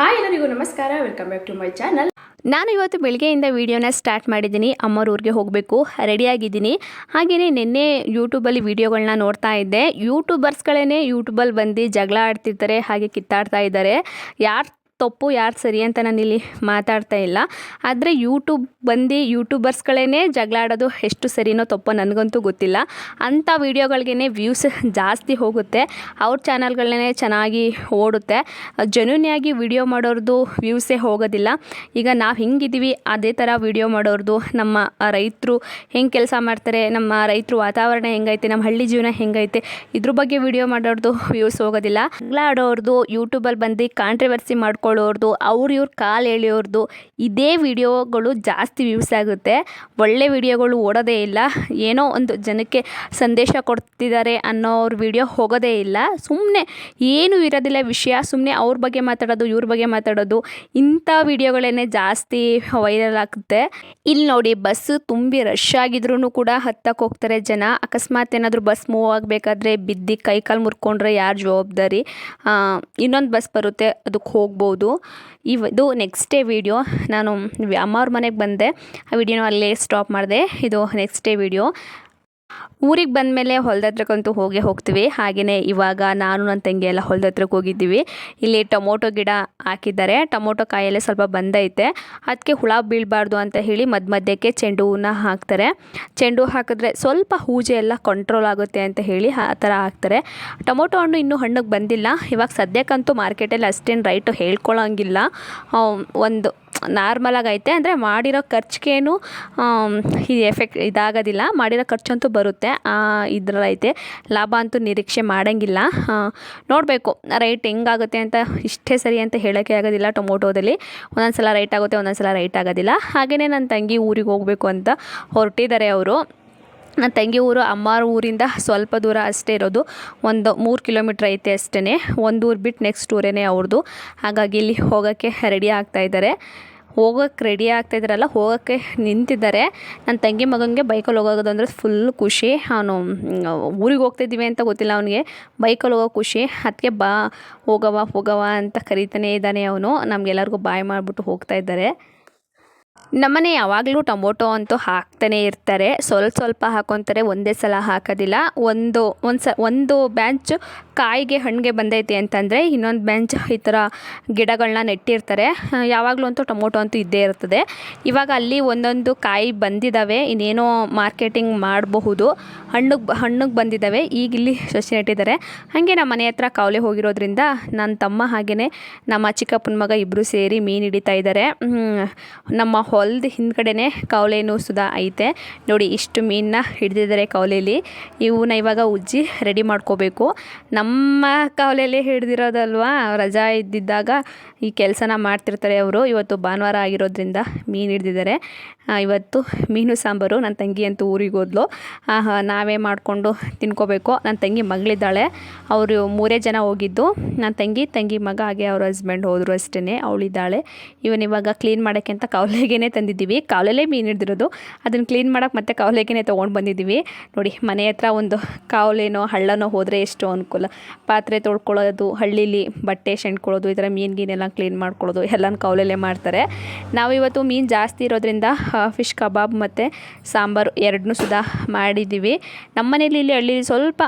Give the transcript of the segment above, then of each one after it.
Hi ಎಲ್ಲರಿಗೂ ನಮಸ್ಕಾರ welcome back to my channel ನಾನು ಇವತ್ತು ಬೆಳಗ್ಗೆಯಿಂದ ವೀಡಿಯೋನ ಸ್ಟಾರ್ಟ್ ಮಾಡಿದ್ದೀನಿ. ಅಮ್ಮವ್ರ ಊರಿಗೆ ಹೋಗಬೇಕು ರೆಡಿಯಾಗಿದ್ದೀನಿ ಹಾಗೆಯೇ ನಿನ್ನೆ ಯೂಟ್ಯೂಬಲ್ಲಿ ವೀಡಿಯೋಗಳನ್ನ ನೋಡ್ತಾ ಇದ್ದೆ. ಯೂಟ್ಯೂಬರ್ಸ್ಗಳೇ ಯೂಟ್ಯೂಬಲ್ಲಿ ಬಂದು ಜಗಳ ಆಡ್ತಿರ್ತಾರೆ, ಹಾಗೆ ಕಿತ್ತಾಡ್ತಾ ಇದ್ದಾರೆ. ಯಾರು ತಪ್ಪು, ಯಾರು ಸರಿ ಅಂತ ನಾನು ಇಲ್ಲಿ ಮಾತಾಡ್ತಾ ಇಲ್ಲ. ಆದರೆ ಯೂಟ್ಯೂಬ್ ಬಂದು ಯೂಟ್ಯೂಬರ್ಸ್ಗಳೇ ಜಗಳ ಆಡೋದು ಎಷ್ಟು ಸರಿನೋ ತಪ್ಪೋ ನನಗಂತೂ ಗೊತ್ತಿಲ್ಲ. ಅಂಥ ವೀಡಿಯೋಗಳಿಗೇ ವ್ಯೂಸ್ ಜಾಸ್ತಿ ಹೋಗುತ್ತೆ. ಅವ್ರ ಚಾನಲ್ಗಳನ್ನೇ ಚೆನ್ನಾಗಿ ಓಡುತ್ತೆ. ಜನೂನಿಯಾಗಿ ವಿಡಿಯೋ ಮಾಡೋರ್ದು ವ್ಯೂಸೇ ಹೋಗೋದಿಲ್ಲ. ಈಗ ನಾವು ಹಿಂಗಿದ್ದೀವಿ ಅದೇ ಥರ ವಿಡಿಯೋ ಮಾಡೋರ್ದು ನಮ್ಮ ರೈತರು ಹೆಂಗೆ ಕೆಲಸ ಮಾಡ್ತಾರೆ, ನಮ್ಮ ರೈತರು ವಾತಾವರಣ ಹೆಂಗೈತೆ, ನಮ್ಮ ಹಳ್ಳಿ ಜೀವನ ಹೆಂಗೈತೆ, ಇದ್ರ ಬಗ್ಗೆ ವಿಡಿಯೋ ಮಾಡೋರ್ದು ವ್ಯೂಸ್ ಹೋಗೋದಿಲ್ಲ. ಜಗಳ ಆಡೋರ್ದು ಯೂಟ್ಯೂಬಲ್ಲಿ ಬಂದು ಕಾಂಟ್ರವರ್ಸಿ ಮಾಡ್ಕೊಳ್ಳೋರ್ದು ಅವ್ರು ಇವ್ರ ಕಾಲು ಎಳೆಯೋರ್ದು, ಇದೇ ವಿಡಿಯೋಗಳು ಜಾಸ್ತಿ ವ್ಯೂಸ್ ಆಗುತ್ತೆ. ಒಳ್ಳೆ ವಿಡಿಯೋಗಳು ಓಡೋದೇ ಇಲ್ಲ. ಏನೋ ಒಂದು ಜನಕ್ಕೆ ಸಂದೇಶ ಕೊಡ್ತಿದ್ದಾರೆ ಅನ್ನೋರ್ ವಿಡಿಯೋ ಹೋಗೋದೇ ಇಲ್ಲ. ಸುಮ್ಮನೆ ಏನೂ ಇರೋದಿಲ್ಲ ವಿಷಯ. ಸುಮ್ಮನೆ ಅವ್ರ ಬಗ್ಗೆ ಮಾತಾಡೋದು, ಇವ್ರ ಬಗ್ಗೆ ಮಾತಾಡೋದು. ಇಂಥ ವಿಡಿಯೋಗಳೇ ಜಾಸ್ತಿ ವೈರಲ್ ಆಗುತ್ತೆ. ಇಲ್ಲಿ ನೋಡಿ ಬಸ್ಸು ತುಂಬಿ ರಶ್ ಆಗಿದ್ರೂ ಕೂಡ ಹತ್ತಕ್ಕೆ ಹೋಗ್ತಾರೆ ಜನ. ಅಕಸ್ಮಾತ್ ಏನಾದರೂ ಬಸ್ ಮೂವ್ ಆಗಬೇಕಾದ್ರೆ ಬಿದ್ದು ಕೈ ಕಾಲು ಮುರ್ಕೊಂಡ್ರೆ ಯಾರು ಜವಾಬ್ದಾರಿ? ಇನ್ನೊಂದು ಬಸ್ ಬರುತ್ತೆ. ಅದಕ್ಕೆ ಹೋಗ್ಬೋದು. ಇದು ನೆಕ್ಸ್ಟ್ ಡೇ ವೀಡಿಯೋ ನಾನು ಅಮ್ಮವ್ರ ಮನೆಗೆ ಬಂದೆ. ಆ ವಿಡಿಯೋನ ಅಲ್ಲೇ ಸ್ಟಾಪ್ ಮಾಡಿದೆ. ಇದು ನೆಕ್ಸ್ಟ್ ಡೇ ವಿಡಿಯೋ ಊರಿಗೆ ಬಂದಮೇಲೆ ಹೊಲದ ಹತ್ರಕ್ಕಂತೂ ಹೋಗೇ ಹೋಗ್ತೀವಿ. ಹಾಗೆಯೇ ಇವಾಗ ನಾನು ನನ್ನ ತಂಗಿ ಎಲ್ಲ ಹೊಲ್ದ ಹತ್ರಕ್ಕೆ ಹೋಗಿದ್ದೀವಿ. ಇಲ್ಲಿ ಟೊಮೊಟೊ ಗಿಡ ಹಾಕಿದ್ದಾರೆ. ಟೊಮೊಟೊ ಕಾಯಲ್ಲೇ ಸ್ವಲ್ಪ ಬಂದೈತೆ ಅದಕ್ಕೆ ಹುಳ ಬೀಳಬಾರ್ದು ಅಂತ ಹೇಳಿ ಮಧ್ಯ ಮಧ್ಯಕ್ಕೆ ಚೆಂಡು ಹೂವನ್ನ ಹಾಕ್ತಾರೆ. ಚೆಂಡು ಹಾಕಿದ್ರೆ ಸ್ವಲ್ಪ ಹೂಜೆ ಎಲ್ಲ ಕಂಟ್ರೋಲ್ ಆಗುತ್ತೆ ಅಂತ ಹೇಳಿ ಆ ಥರ ಹಾಕ್ತಾರೆ. ಟೊಮೊಟೊ ಹಣ್ಣು ಇನ್ನೂ ಹಣ್ಣಿಗೆ ಬಂದಿಲ್ಲ. ಇವಾಗ ಸದ್ಯಕ್ಕಂತೂ ಮಾರ್ಕೆಟಲ್ಲಿ ಅಷ್ಟೇನು ರೈಟು ಹೇಳ್ಕೊಳ್ಳೋಂಗಿಲ್ಲ ಒಂದು ನಾರ್ಮಲಾಗಿ ಐತೆ ಅಂದರೆ ಮಾಡಿರೋ ಖರ್ಚಿಗೇನು ಈ ಎಫೆಕ್ಟ್ ಇದಾಗೋದಿಲ್ಲ. ಮಾಡಿರೋ ಖರ್ಚಂತೂ ಬರುತ್ತೆ. ಇದರಲ್ಲೈತೆ. ಲಾಭ ಅಂತೂ ನಿರೀಕ್ಷೆ ಮಾಡೋಂಗಿಲ್ಲ. ನೋಡಬೇಕು. ರೈಟ್ ಹೆಂಗಾಗುತ್ತೆ ಅಂತ ಇಷ್ಟೇ ಸರಿ ಅಂತ ಹೇಳೋಕ್ಕೆ ಆಗೋದಿಲ್ಲ ಟೊಮೊಟೊದಲ್ಲಿ. ಒಂದೊಂದು ಸಲ ರೈಟ್ ಆಗುತ್ತೆ ಒಂದೊಂದು ಸಲ ರೈಟ್ ಆಗೋದಿಲ್ಲ. ಹಾಗೆಯೇ ನನ್ನ ತಂಗಿ ಊರಿಗೆ ಹೋಗಬೇಕು ಅಂತ ಹೊರಟಿದ್ದಾರೆ ಅವರು. ನನ್ನ ತಂಗಿ ಊರು ಅಮ್ಮಾರ ಊರಿಂದ ಸ್ವಲ್ಪ ದೂರ ಅಷ್ಟೇ ಇರೋದು. ಒಂದು ಮೂರು ಕಿಲೋಮೀಟ್ರ್ ಐತೆ ಅಷ್ಟೇ ಒಂದು ಊರು ಬಿಟ್ಟು ನೆಕ್ಸ್ಟ್ ಊರೇನೇ ಅವ್ರದ್ದು ಹಾಗಾಗಿ ಇಲ್ಲಿ ಹೋಗೋಕ್ಕೆ ರೆಡಿ ಆಗ್ತಾಯಿದ್ದಾರೆ ಹೋಗೋಕ್ಕೆ ರೆಡಿ ಆಗ್ತಾಯಿದ್ದಾರಲ್ಲ ಹೋಗೋಕ್ಕೆ ನಿಂತಿದ್ದಾರೆ. ನನ್ನ ತಂಗಿ ಮಗನಿಗೆ ಬೈಕಲ್ಲಿ ಹೋಗೋದು ಅಂದರೆ ಫುಲ್ ಖುಷಿ. ಅವನು ಊರಿಗೆ ಹೋಗ್ತಿದ್ದೀವಿ ಅಂತ ಗೊತ್ತಿಲ್ಲ ಅವನಿಗೆ. ಬೈಕಲ್ಲಿ ಹೋಗೋ ಖುಷಿ. ಅದಕ್ಕೆ ಬಾ ಹೋಗವ ಹೋಗವ ಅಂತ ಕರಿತಾನೆ ಇದ್ದಾನೆ ಅವನು. ನಮಗೆಲ್ಲರಿಗೂ ಬಾಯ್ ಮಾಡಿಬಿಟ್ಟು ಹೋಗ್ತಾ ಇದ್ದಾರೆ. ನಮ್ಮನೆ ಯಾವಾಗಲೂ ಟೊಮೊಟೊ ಅಂತೂ ಹಾಕ್ತಾನೆ ಇರ್ತಾರೆ. ಸ್ವಲ್ಪ ಸ್ವಲ್ಪ ಹಾಕೊತಾರೆ, ಒಂದೇ ಸಲ ಹಾಕೋದಿಲ್ಲ. ಒಂದು ಒಂದು ಸ ಒಂದು ಬ್ಯಾಂಚ್ ಕಾಯಿಗೆ ಹಣ್ಣಿಗೆ ಬಂದೈತೆ ಅಂತಂದರೆ ಇನ್ನೊಂದು ಬ್ಯಾಂಚ್ ಈ ಥರ ಗಿಡಗಳನ್ನ ನೆಟ್ಟಿರ್ತಾರೆ. ಯಾವಾಗಲೂ ಅಂತೂ ಟೊಮೊಟೊ ಅಂತೂ ಇದ್ದೇ ಇರ್ತದೆ. ಇವಾಗ ಅಲ್ಲಿ ಒಂದೊಂದು ಕಾಯಿ ಬಂದಿದ್ದಾವೆ ಇನ್ನೇನೋ ಮಾರ್ಕೆಟಿಂಗ್ ಮಾಡಬಹುದು. ಹಣ್ಣಿಗೆ ಹಣ್ಣಿಗೆ ಬಂದಿದ್ದಾವೆ ಈಗ ಇಲ್ಲಿ ಸಸಿ ನೆಟ್ಟಿದ್ದಾರೆ. ಹಾಗೆ ನಮ್ಮ ಮನೆ ಹತ್ರ ಕಾವಲೆ ಹೋಗಿರೋದ್ರಿಂದ ನನ್ನ ತಮ್ಮ ಹಾಗೆಯೇ ನಮ್ಮ ಚಿಕ್ಕಪ್ಪನ ಮಗ ಇಬ್ಬರು ಸೇರಿ ಮೀನು ಹಿಡಿತಾ ಇದ್ದಾರೆ ನಮ್ಮ ಹೊಲ್ದ ಹಿಂದ್ಗಡೆನೆ ಕವಲೇನು ಸುಧಾ ಐತೆ. ನೋಡಿ ಇಷ್ಟು ಮೀನನ್ನ ಹಿಡಿದಿದ್ದಾರೆ ಕವಲೆಯಲ್ಲಿ ಇವನ್ನ ಇವಾಗ ಉಜ್ಜಿ ರೆಡಿ ಮಾಡ್ಕೋಬೇಕು. ನಮ್ಮ ಕವಲೆಯಲ್ಲಿ ಹಿಡ್ದಿರೋದಲ್ವಾ? ರಜಾ ಇದ್ದಿದ್ದಾಗ ಈ ಕೆಲಸನ ಮಾಡ್ತಿರ್ತಾರೆ ಅವರು. ಇವತ್ತು ಭಾನುವಾರ ಆಗಿರೋದ್ರಿಂದ ಮೀನು ಹಿಡ್ದಿದ್ದಾರೆ ಇವತ್ತು ಮೀನು ಸಾಂಬಾರು. ನನ್ನ ತಂಗಿ ಅಂತೂ ಊರಿಗೆ ಹೋದ್ಲು. ನಾವೇ ಮಾಡಿಕೊಂಡು ತಿನ್ಕೋಬೇಕು. ನನ್ನ ತಂಗಿ ಮಗಳಿದ್ದಾಳೆ. ಅವರು ಮೂರೇ ಜನ ಹೋಗಿದ್ದು. ನನ್ನ ತಂಗಿ ತಂಗಿ ಮಗ ಹಾಗೆ ಅವ್ರ ಹಸ್ಬೆಂಡ್ ಹೋದರು ಅಷ್ಟೇ ಅವಳಿದ್ದಾಳೆ. ಇವನ್ ಇವಾಗ ಕ್ಲೀನ್ ಮಾಡೋಕ್ಕೆ ಅಂತ ಕವಲೆಗೇ ತಂದಿದ್ದೀವಿ. ಕಾವಲಲ್ಲೇ ಮೀನು ಹಿಡ್ದಿರೋದು. ಅದನ್ನು ಕ್ಲೀನ್ ಮಾಡೋಕೆ ಮತ್ತೆ ಕಾವಲೆಗೇನೆ ತೊಗೊಂಡು ಬಂದಿದ್ದೀವಿ. ನೋಡಿ, ಮನೆ ಹತ್ರ ಒಂದು ಕಾವಲೇನೋ, ಹಳ್ಳನೋ ಹೋದರೆ ಎಷ್ಟು ಅನುಕೂಲ. ಪಾತ್ರೆ ತೊಳ್ಕೊಳ್ಳೋದು, ಹಳ್ಳೀಲಿ ಬಟ್ಟೆ ಶೆಣ್ಕೊಳ್ಳೋದು ಈ ಥರ ಮೀನು ಗೀನೆಲ್ಲ ಕ್ಲೀನ್ ಮಾಡ್ಕೊಳ್ಳೋದು, ಎಲ್ಲನೂ ಕಾವಲಲ್ಲೇ ಮಾಡ್ತಾರೆ. ನಾವು ಇವತ್ತು ಮೀನು ಜಾಸ್ತಿ ಇರೋದ್ರಿಂದ ಫಿಶ್ ಕಬಾಬ್ ಮತ್ತು ಸಾಂಬಾರು ಎರಡನ್ನೂ ಸುಧಾ ಮಾಡಿದ್ದೀವಿ. ನಮ್ಮ ಮನೇಲಿ ಇಲ್ಲಿ ಹಳ್ಳಿಲಿ ಸ್ವಲ್ಪ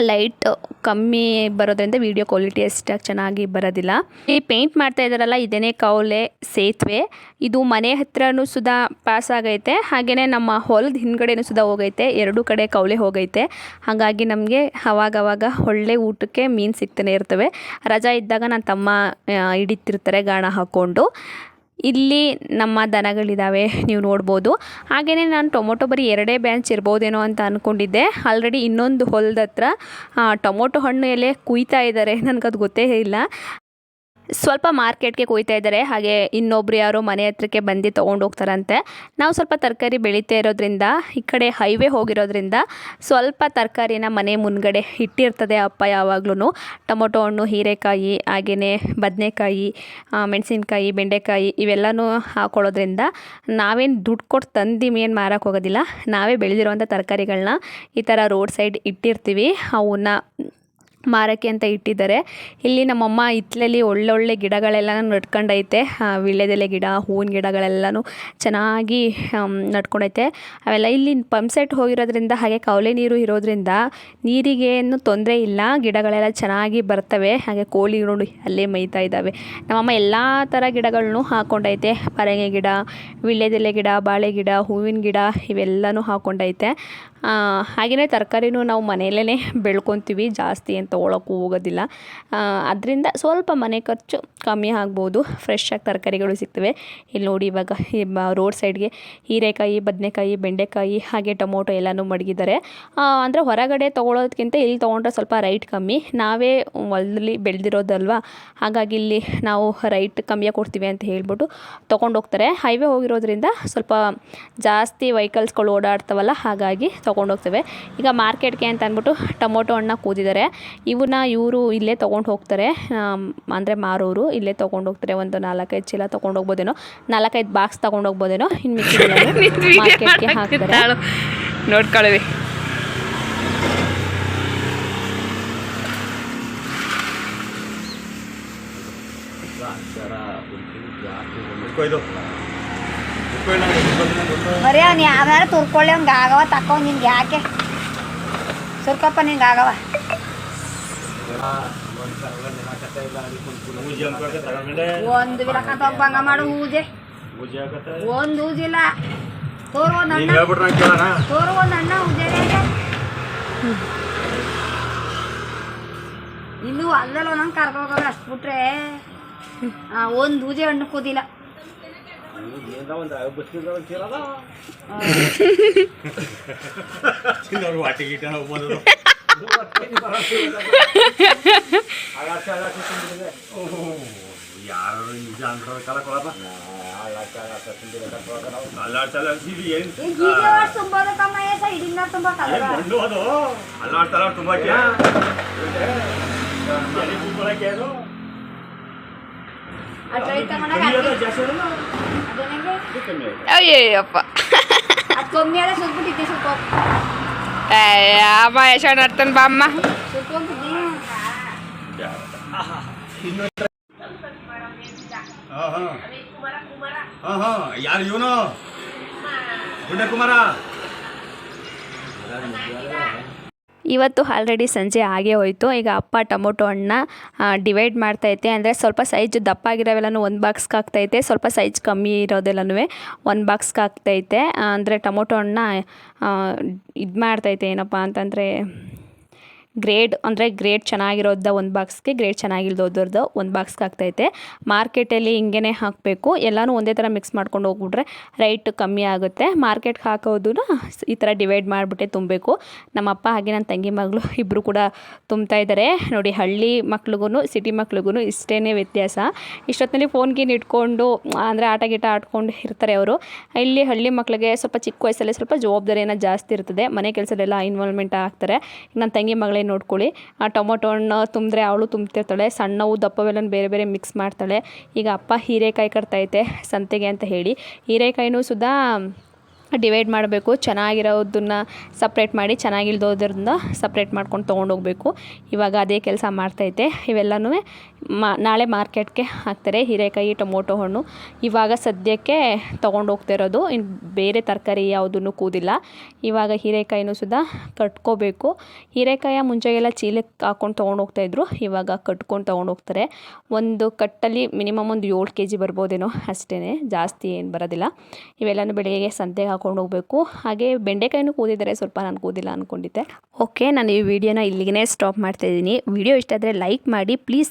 ಲೈಟ್ ಕಮ್ಮಿ ಬರೋದ್ರಿಂದ ವೀಡಿಯೋ ಕ್ವಾಲಿಟಿ ಅಷ್ಟಾಗಿ ಚೆನ್ನಾಗಿ ಬರೋದಿಲ್ಲ. ಈ ಪೇಂಟ್ ಮಾಡ್ತಾ ಇದ್ದಾರಲ್ಲ ಇದೇನೇ ಕೌಲೆ ಸೇತುವೆ. ಇದು ಮನೆ ಹತ್ರನೂ ಸುದಾ ಪಾಸ್ ಆಗೈತೆ. ಹಾಗೆಯೇ ನಮ್ಮ ಹೊಲದ ಹಿಂದ್ಗಡೆನೂ ಸುಧಾ ಹೋಗೈತೆ. ಎರಡೂ ಕಡೆ ಕೌಲೆ ಹೋಗೈತೆ. ಹಾಗಾಗಿ ನಮಗೆ ಅವಾಗವಾಗ ಒಳ್ಳೆ ಊಟಕ್ಕೆ ಮೀನು ಸಿಗ್ತಾನೆ ಇರ್ತವೆ. ರಜಾ ಇದ್ದಾಗ ನನ್ನ ತಮ್ಮ ಹಿಡಿತಿರ್ತಾರೆ ಗಾಣ ಹಾಕ್ಕೊಂಡು ಇಲ್ಲಿ ನಮ್ಮ ದನಗಳಿದ್ದಾವೆ ನೀವು ನೋಡ್ಬೋದು. ಹಾಗೆಯೇ ನಾನು ಟೊಮೊಟೊ ಬರೀ ಎರಡೇ ಬ್ಯಾಂಚ್ ಇರ್ಬೋದೇನೋ ಅಂತ ಅಂದ್ಕೊಂಡಿದ್ದೆ ಆಲ್ರೆಡಿ ಇನ್ನೊಂದು ಹೊಲದ ಹತ್ರ ಟೊಮೊಟೊ ಹಣ್ಣು ಎಲೆ ಕುಯ್ತಾ ಇದ್ದಾರೆ ನನಗದು ಗೊತ್ತೇ ಇಲ್ಲ. ಸ್ವಲ್ಪ ಮಾರ್ಕೆಟ್ಗೆ ಕೊಯ್ತಾ ಇದ್ದಾರೆ. ಹಾಗೆ ಇನ್ನೊಬ್ರು ಯಾರೋ ಮನೆ ಹತ್ರಕ್ಕೆ ಬಂದು ತೊಗೊಂಡು ಹೋಗ್ತಾರಂತೆ. ನಾವು ಸ್ವಲ್ಪ ತರಕಾರಿ ಬೆಳೀತಾ ಇರೋದ್ರಿಂದ, ಈ ಕಡೆ ಹೈವೇ ಹೋಗಿರೋದ್ರಿಂದ ಸ್ವಲ್ಪ ತರಕಾರಿನ ಮನೆ ಮುಂದ್ಗಡೆ ಇಟ್ಟಿರ್ತದೆ ಅಪ್ಪ ಯಾವಾಗ್ಲೂ ಟೊಮೊಟೊ ಹಣ್ಣು, ಹೀರೆಕಾಯಿ ಹಾಗೆಯೇ ಬದನೆಕಾಯಿ ಮೆಣಸಿನ್ಕಾಯಿ, ಬೆಂಡೆಕಾಯಿ ಇವೆಲ್ಲನೂ ಹಾಕೊಳ್ಳೋದ್ರಿಂದ ನಾವೇನು ದುಡ್ಡು ಕೊಟ್ಟು ತಂದು ಏನು ಮಾರಕ್ಕೆ ಹೋಗೋದಿಲ್ಲ. ನಾವೇ ಬೆಳೆದಿರುವಂಥ ತರಕಾರಿಗಳನ್ನ ಈ ಥರ ರೋಡ್ ಸೈಡ್ ಇಟ್ಟಿರ್ತೀವಿ. ಅವನ್ನ ಮಾರಕ್ಕೆ ಅಂತ ಇಟ್ಟಿದ್ದಾರೆ. ಇಲ್ಲಿ ನಮ್ಮಮ್ಮ ಹಿತ್ತಲಲ್ಲಿ ಒಳ್ಳೊಳ್ಳೆ ಗಿಡಗಳೆಲ್ಲ ನಡ್ಕೊಂಡೈತೆ. ವೀಳ್ಯದೆಲೆ ಗಿಡ, ಹೂವಿನ ಗಿಡಗಳೆಲ್ಲನೂ ಚೆನ್ನಾಗಿ ನಡ್ಕೊಂಡೈತೆ. ಅವೆಲ್ಲ ಇಲ್ಲಿ ಪಂಪ್ ಸೆಟ್ ಹೋಗಿರೋದ್ರಿಂದ ಹಾಗೆ ಕವಲೆ ನೀರು ಇರೋದ್ರಿಂದ ನೀರಿಗೇನು ತೊಂದರೆ ಇಲ್ಲ. ಗಿಡಗಳೆಲ್ಲ ಚೆನ್ನಾಗಿ ಬರ್ತವೆ. ಹಾಗೆ ಕೋಳಿ ನೋಡಿ ಅಲ್ಲೇ ಮೇಯ್ತಾ ಇದ್ದಾವೆ. ನಮ್ಮಮ್ಮ ಎಲ್ಲ ಥರ ಗಿಡಗಳನ್ನೂ ಹಾಕ್ಕೊಂಡೈತೆ ಪರಂಗಿ ಗಿಡ, ವೀಳ್ಯದೆಲೆ ಗಿಡ, ಬಾಳೆ ಗಿಡ, ಹೂವಿನ ಗಿಡ ಇವೆಲ್ಲನೂ ಹಾಕ್ಕೊಂಡೈತೆ ಹಾಗೆಯೇ ತರಕಾರಿನೂ ನಾವು ಮನೆಯಲ್ಲೇ ಬೆಳ್ಕೊತೀವಿ, ಜಾಸ್ತಿ ಏನು ತೊಗೊಳಕ್ಕೂ ಹೋಗೋದಿಲ್ಲ. ಅದರಿಂದ ಸ್ವಲ್ಪ ಮನೆ ಖರ್ಚು ಕಮ್ಮಿ ಆಗ್ಬೋದು. ಫ್ರೆಶ್ಶಾಗಿ ತರಕಾರಿಗಳು ಸಿಗ್ತವೆ. ಇಲ್ಲಿ ನೋಡಿ ಇವಾಗ ರೋಡ್ ಸೈಡ್ಗೆ ಹೀರೆಕಾಯಿ, ಬದನೆಕಾಯಿ, ಬೆಂಡೆಕಾಯಿ, ಹಾಗೆ ಟೊಮೊಟೊ ಎಲ್ಲನೂ ಮಡಗಿದ್ದಾರೆ. ಅಂದರೆ ಹೊರಗಡೆ ತೊಗೊಳೋದಕ್ಕಿಂತ ಇಲ್ಲಿ ತೊಗೊಂಡ್ರೆ ಸ್ವಲ್ಪ ರೈಟ್ ಕಮ್ಮಿ. ನಾವೇ ಹೊಲದಲ್ಲಿ ಬೆಳೆದಿರೋದಲ್ವಾ? ಹಾಗಾಗಿ ಇಲ್ಲಿ ನಾವು ರೈಟ್ ಕಮ್ಮಿಯಾಗಿ ಕೊಡ್ತೀವಿ ಅಂತ ಹೇಳ್ಬಿಟ್ಟು ತೊಗೊಂಡೋಗ್ತಾರೆ. ಹೈವೇ ಹೋಗಿರೋದ್ರಿಂದ ಸ್ವಲ್ಪ ಜಾಸ್ತಿ ವೆಹಿಕಲ್ಸ್ಗಳು ಓಡಾಡ್ತವಲ್ಲ, ಹಾಗಾಗಿ ತೊಗೊಂಡೋಗ್ತವೆ. ಈಗ ಮಾರ್ಕೆಟ್ಗೆ ಅಂತ ಅಂದ್ಬಿಟ್ಟು ಟೊಮೊಟೊ ಹಣ್ಣ ಕೂದಿದ್ದಾರೆ. ಇವನ್ನ ಇವರು ಇಲ್ಲೇ ತೊಗೊಂಡು ಹೋಗ್ತಾರೆ. ಅಂದರೆ ಮಾರೋರು ಇಲ್ಲೇ ತೊಗೊಂಡು ಹೋಗ್ತಾರೆ. ಒಂದು ನಾಲ್ಕೈದು ಚೀಲ ತೊಗೊಂಡು ಹೋಗ್ಬೋದೇನೋ ನಾಲ್ಕೈದು ಬಾಕ್ಸ್ ತೊಗೊಂಡು ಹೋಗ್ಬೋದೇನೋ ಇನ್ನು ಮಾರ್ಕೆಟ್ಗೆ ಹಾಕ್ತಾರೆ. ನೋಡ್ಕೊಳ್ಳಿ ಬರೀ ಅವ್ನು ಯಾವ್ದಾರು ತುರ್ಕೊಳ್ಳಿ ಅವ್ನಿಗೆ ಆಗವ ತಕೋ ನಿನ್ಗೆ ಯಾಕೆ? ಸುರ್ಕಪ್ಪ ನಿಂಗೆ ಆಗವ? ಒಂದು ಬಿಡಕಂತ ಭಂಗ ಮಾಡು ಊಜೆ. ಒಂದು ಊಜಿಲ್ಲ ತೋರು ಒಂದು ಅಣ್ಣ. ತೋರು ಒಂದು ಅಣ್ಣ ಊಜೆ ಇನ್ನು ಅಲ್ಲಲ್ಲ ಒಂದೊಂದು ಕರ್ಕೋಗ ಅಷ್ಟು ಬಿಟ್ರೆ ಒಂದು ಊಜೆ ಹಣ್ಣು ಕೂದಿಲ್ಲ. ಈ ನಿಜ ವರ್ಷ ತುಂಬೋದು ಕಮ್ಮ ಏಸ ಇಡಿಂದ ತುಂಬ ಕಲರ ಆ ಟ್ರೈ ತಗೊಂಡಾಗ ಅದೇನಂಗೆ ಅಯ್ಯಪ್ಪ ಅದು ಕಮ್ಮಿ ಸ್ವಲ್ಪ ಅಮ್ಮ ಯಶ ನಡ್ತಾನೆ ಬಾ ಅಮ್ಮ. ಯಾರು ಇವನು? ಗುಡ್ಡ ಕುಮಾರ ಇವತ್ತು ಆಲ್ರೆಡಿ ಸಂಜೆ ಆಗೇ ಹೋಯಿತು. ಈಗ ಅಪ್ಪ ಟೊಮೊಟೊ ಹಣ್ಣನ್ನ ಡಿವೈಡ್ ಮಾಡ್ತೈತೆ ಅಂದರೆ ಸ್ವಲ್ಪ ಸೈಜ್ ದಪ್ಪ ಆಗಿರೋವೆಲ್ಲನೂ ಒಂದು ಬಾಕ್ಸ್ಗೆ ಹಾಕ್ತೈತೆ ಸ್ವಲ್ಪ ಸೈಜ್ ಕಮ್ಮಿ ಇರೋದೆಲ್ಲನೂ ಒಂದು ಬಾಕ್ಸ್ಗೆ ಹಾಕ್ತೈತೆ ಅಂದರೆ ಟೊಮೊಟೊ ಹಣ್ಣನ್ನ ಇದು ಮಾಡ್ತೈತೆ ಏನಪ್ಪ ಅಂತಂದರೆ ಗ್ರೇಡ್ ಅಂದರೆ ಗ್ರೇಡ್ ಚೆನ್ನಾಗಿರೋದ ಒಂದು ಬಾಕ್ಸ್ಗೆ ಗ್ರೇಡ್ ಚೆನ್ನಾಗಿಲ್ದೋದ್ರದ್ದು ಒಂದು ಬಾಕ್ಸ್ಗೆ ಆಗ್ತೈತೆ. ಮಾರ್ಕೆಟಲ್ಲಿ ಹಿಂಗೆ ಹಾಕಬೇಕು. ಎಲ್ಲನೂ ಒಂದೇ ಥರ ಮಿಕ್ಸ್ ಮಾಡ್ಕೊಂಡು ಹೋಗ್ಬಿಟ್ರೆ ರೈಟ್ ಕಮ್ಮಿ ಆಗುತ್ತೆ. ಮಾರ್ಕೆಟ್ಗೆ ಹಾಕೋದನ್ನ ಈ ಥರ ಡಿವೈಡ್ ಮಾಡಿಬಿಟ್ಟೆ ತುಂಬಬೇಕು. ನಮ್ಮಪ್ಪ ಹಾಗೆ ನನ್ನ ತಂಗಿ ಮಗಳು ಇಬ್ಬರು ಕೂಡ ತುಂಬ್ತಾ ಇದ್ದಾರೆ ನೋಡಿ ಹಳ್ಳಿ ಮಕ್ಳಿಗೂ ಸಿಟಿ ಮಕ್ಳಿಗೂ ಇಷ್ಟೇ ವ್ಯತ್ಯಾಸ. ಇಷ್ಟೊತ್ತಿನಲ್ಲಿ ಫೋನ್ ಗೀನ್ ಇಟ್ಕೊಂಡು, ಅಂದರೆ ಆಟ ಗೀಟ ಆಡ್ಕೊಂಡು ಇರ್ತಾರೆ ಅವರು. ಇಲ್ಲಿ ಹಳ್ಳಿ ಮಕ್ಕಳಿಗೆ ಸ್ವಲ್ಪ ಚಿಕ್ಕ ವಯಸ್ಸಲ್ಲಿ ಸ್ವಲ್ಪ ಜವಾಬ್ದಾರಿಯನ್ನು ಜಾಸ್ತಿ ಇರ್ತದೆ. ಮನೆ ಕೆಲಸದಲ್ಲೆಲ್ಲ ಇನ್ವಾಲ್ವ್ಮೆಂಟ್ ಆಗ್ತಾರೆ. ನನ್ನ ತಂಗಿ ಮಗಳೇ ನೋಡ್ಕೊಳ್ಳಿ. ಆ ಟೊಮೊಟೊ ಹಣ್ಣು ತುಂಬಿದ್ರೆ ಅವಳು ತುಂಬ್ತಿರ್ತಾಳೆ. ಸಣ್ಣವು ದಪ್ಪವೆಲ್ಲ ಬೇರೆ ಬೇರೆ ಮಿಕ್ಸ್ ಮಾಡ್ತಾಳೆ. ಈಗ ಅಪ್ಪ ಹೀರೆಕಾಯಿ ಕಟ್ತೈತೆ ಸಂತೆಗೆ ಅಂತ ಹೇಳಿ. ಹೀರೆಕಾಯಿನೂ ಸುದಾ ಡಿವೈಡ್ ಮಾಡಬೇಕು. ಚೆನ್ನಾಗಿರೋದನ್ನ ಸಪ್ರೇಟ್ ಮಾಡಿ, ಚೆನ್ನಾಗಿಲ್ದೋದ್ರಿಂದ ಸಪ್ರೇಟ್ ಮಾಡ್ಕೊಂಡು ತೊಗೊಂಡೋಗ್ಬೇಕು. ಇವಾಗ ಅದೇ ಕೆಲಸ ಮಾಡ್ತೈತೆ. ಇವೆಲ್ಲನೂ ಮಾ, ನಾಳೆ ಮಾರ್ಕೆಟ್ಗೆ ಹಾಕ್ತಾರೆ. ಹೀರೆಕಾಯಿ, ಟೊಮೊಟೊ ಹಣ್ಣು. ಇವಾಗ ಸದ್ಯಕ್ಕೆ ತೊಗೊಂಡು ಹೋಗ್ತಾ ಇರೋದು. ಇನ್ನು ಬೇರೆ ತರಕಾರಿ ಯಾವುದನ್ನು ಕೂದಿಲ್ಲ. ಇವಾಗ ಹೀರೆಕಾಯಿನೂ ಸುದಾ ಕಟ್ಕೋಬೇಕು. ಹೀರೆಕಾಯ ಮುಂಚೆಗೆಲ್ಲ ಚೀಲಕ್ಕೆ ಹಾಕ್ಕೊಂಡು ತೊಗೊಂಡು ಹೋಗ್ತಾಯಿದ್ರು ಇವಾಗ ಕಟ್ಕೊಂಡು ತೊಗೊಂಡು ಹೋಗ್ತಾರೆ. ಒಂದು ಕಟ್ಟಲ್ಲಿ ಮಿನಿಮಮ್ ಒಂದು ಏಳು ಕೆ ಜಿ ಬರ್ಬೋದೇನೋ ಅಷ್ಟೇ ಜಾಸ್ತಿ ಏನು ಬರೋದಿಲ್ಲ. ಇವೆಲ್ಲನೂ ಬೆಳಗ್ಗೆ ಸಂತೆಗೆ ಹಾಕ್ಕೊಂಡು ಹೋಗಬೇಕು. ಹಾಗೆ ಬೆಂಡೆಕಾಯಿನೂ ಕೂದಿದರೆ ಸ್ವಲ್ಪ ನಾನು ಕೂದಿಲ್ಲ ಅಂದ್ಕೊಂಡಿದ್ದೆ ಓಕೆ, ನಾನು ಈ ವಿಡಿಯೋನ ಇಲ್ಲಿಗೆ ಸ್ಟಾಪ್ ಮಾಡ್ತಾಯಿದ್ದೀನಿ ವಿಡಿಯೋ ಇಷ್ಟ ಆದರೆ ಲೈಕ್ ಮಾಡಿ. ಪ್ಲೀಸ್